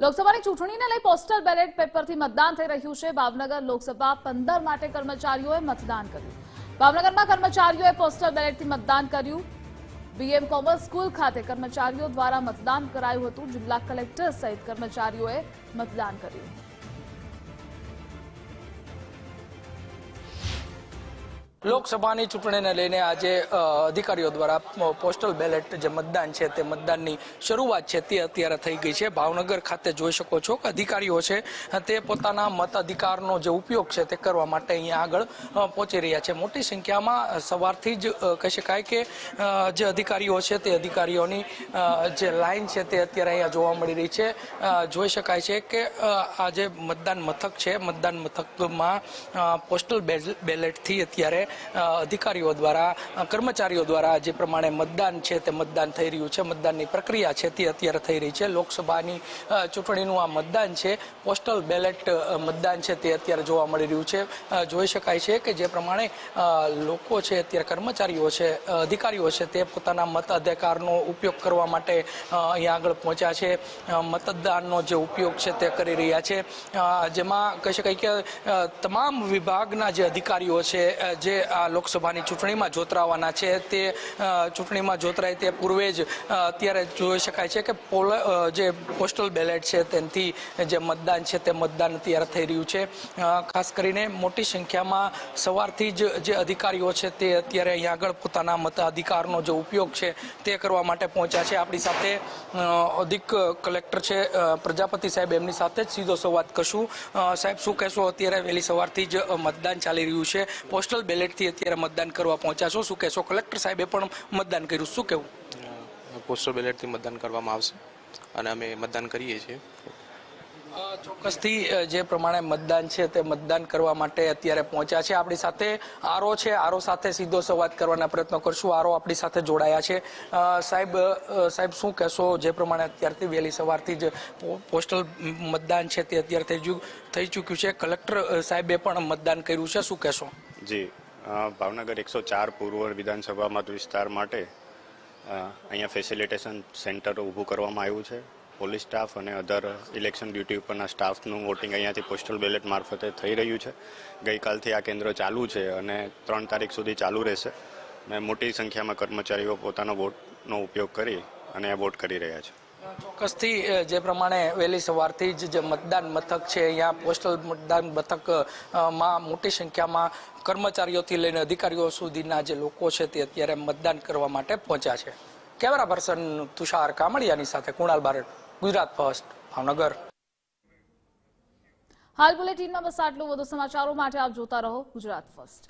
લોકસભાની ચૂંટણીને લઈ પોસ્ટલ બેલેટ પેપરથી મતદાન થઈ રહ્યું છે. ભાવનગર લોકસભા પંદર માટે કર્મચારીઓએ મતદાન કર્યું. ભાવનગરમાં કર્મચારીઓએ પોસ્ટલ બેલેટથી મતદાન કર્યું. બીએમ કોમર્સ સ્કૂલ ખાતે કર્મચારીઓ દ્વારા મતદાન કરાયું હતું. જિલ્લા કલેક્ટર સહિત કર્મચારીઓએ મતદાન કર્યું. લોકસભાની ચૂંટણીને લઈને આજે અધિકારીઓ દ્વારા પોસ્ટલ બેલેટ જે મતદાન છે તે મતદાનની શરૂઆત છે તે અત્યારે થઈ ગઈ છે. ભાવનગર ખાતે જોઈ શકો છો કે અધિકારીઓ છે તે પોતાના મત અધિકારનો જે ઉપયોગ છે તે કરવા માટે અહીંયા આગળ પહોંચી રહ્યા છે. મોટી સંખ્યામાં સવારથી જ કહી શકાય કે જે અધિકારીઓ છે તે અધિકારીઓની જે લાઈન છે તે અત્યારે અહીંયા જોવા મળી રહી છે. જોઈ શકાય છે કે આ જે મતદાન મથક છે, મતદાન મથકમાં પોસ્ટલ બેલ- બેલેટથી અત્યારે અધિકારીઓ દ્વારા કર્મચારીઓ દ્વારા જે પ્રમાણે મતદાન છે તે મતદાન થઈ રહ્યું છે. મતદાનની પ્રક્રિયા છે તે અત્યારે થઈ રહી છે. લોકસભાની ચૂંટણીનું આ મતદાન છે, પોસ્ટલ બેલેટ મતદાન છે તે અત્યારે જોવા મળી રહ્યું છે. જોઈ શકાય છે કે જે પ્રમાણે લોકો છે, અત્યારે કર્મચારીઓ છે અધિકારીઓ છે તે પોતાના મત અધિકારનો ઉપયોગ કરવા માટે અહીંયા આગળ પહોંચ્યા છે. મતદાનનો જે ઉપયોગ છે તે કરી રહ્યા છે. જેમાં કહી શકાય કે તમામ વિભાગના જે અધિકારીઓ છે જે આ લોકસભાની ચૂંટણીમાં જોતરાવાના છે. તે ચૂંટણીમાં જોતરાય તે પૂર્વે જ અત્યારે જોઈ શકાય છે કે પોલ જે પોસ્ટલ બેલેટ છે તેનાથી જે મતદાન છે તે મતદાન અત્યારે થઈ રહ્યું છે. ખાસ કરીને મોટી સંખ્યામાં સવારથી જ જે અધિકારીઓ છે તે અત્યારે અહીંયા આગળ પોતાના મતાધિકારનો જે ઉપયોગ છે તે કરવા માટે પહોંચ્યા છે. આપણી સાથે અધિક કલેક્ટર છે પ્રજાપતિ સાહેબ, એમની સાથે જ સીધો સંવાદ કરશું. સાહેબ, શું કહેશો? અત્યારે વહેલી સવારથી જ મતદાન ચાલી રહ્યું છે. પોસ્ટલ બેલેટથી અત્યારે મતદાન કરવા પહોંચ્યા છો? શું કહેશો? કલેક્ટર સાહેબે પણ મતદાન કર્યું. શું કહેવું? પોસ્ટલ બેલેટથી મતદાન કરવામાં આવશે અને અમે મતદાન કરીએ છીએ. ચોક્કસથી જે પ્રમાણે મતદાન છે તે મતદાન કરવા માટે અત્યારે પહોંચ્યા છે. આપણી સાથે આરો છે. આરો સાથે સીધો સંવાદ કરવાના પ્રયત્નો કરશું. આરો આપણી સાથે જોડાયા છે. સાહેબ સાહેબ શું કહેશો? જે પ્રમાણે અત્યારથી વહેલી સવારથી જ પોસ્ટલ મતદાન છે તે અત્યારે થઈ થઈ ચૂક્યું છે. કલેક્ટર સાહેબે પણ મતદાન કર્યું છે. શું કહેશો? જી. ભાવનગર એકસો ચાર પૂર્વ વિધાનસભા મત વિસ્તાર માટે અહીંયા ફેસિલિટેશન સેન્ટર ઊભું કરવામાં આવ્યું છે. પોલીસ સ્ટાફ અને અધર ઇલેક્શન ડ્યુટી ઉપરના સ્ટાફનું વોટિંગ અહીંયાથી પોસ્ટલ બેલેટ મારફતે થઈ રહ્યું છે. ગઈકાલથી આ કેન્દ્ર ચાલુ છે અને ત્રણ તારીખ સુધી ચાલુ રહેશે. અને મોટી સંખ્યામાં કર્મચારીઓ પોતાનો વોટનો ઉપયોગ કરી અને વોટ કરી રહ્યા છે. ચોક્કસથી જે પ્રમાણે વહેલી સવારથી જ મતદાન મથક છે, અહીંયા પોસ્ટલ મતદાન મથકમાં મોટી સંખ્યામાં કર્મચારીઓથી લઈને અધિકારીઓ સુધીના જે લોકો છે તે અત્યારે મતદાન કરવા માટે પહોંચ્યા છે. કેમેરા પર્સન તુષાર કામડિયાની સાથે કુણાલ બારડ, ગુજરાત ફર્સ્ટ, ભાવનગર. હાલ બુલેટિનમાં બસ આટલું. વધુ સમાચારો માટે આપ જોતા રહો ગુજરાત ફર્સ્ટ.